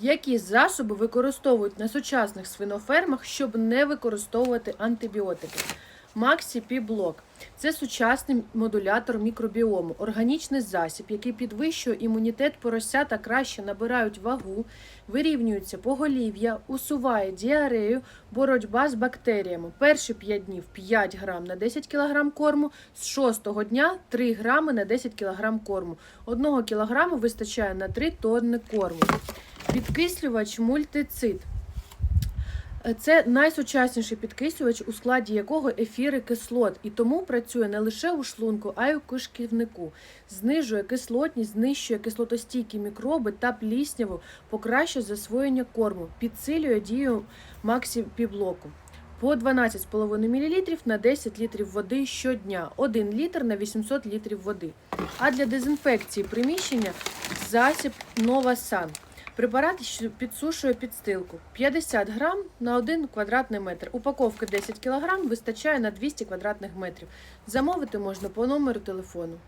Які засоби використовують на сучасних свинофермах, щоб не використовувати антибіотики? Максі Піблок це сучасний модулятор мікробіому, органічний засіб, який підвищує імунітет порося та краще набирають вагу, вирівнюється поголів'я, усуває діарею, боротьба з бактеріями. Перші 5 днів 5 грам на 10 кг корму, з 6 дня 3 грами на 10 кг корму. 1 кг вистачає на 3 тонни корму. Підкислювач мультицид. Це найсучасніший підкислювач, у складі якого ефіри кислот, і тому працює не лише у шлунку, а й у кишківнику. Знижує кислотність, знищує кислотостійкі мікроби та плісняву, покращує засвоєння корму, підсилює дію максі піблоку. По 12,5 мл на 10 літрів води щодня, 1 літр на 800 літрів води. А для дезінфекції приміщення засіб Нова Сан. Препарат що підсушує підстилку 50 грам на 1 квадратний метр. Упаковка 10 кг вистачає на 200 квадратних метрів. Замовити можна по номеру телефону.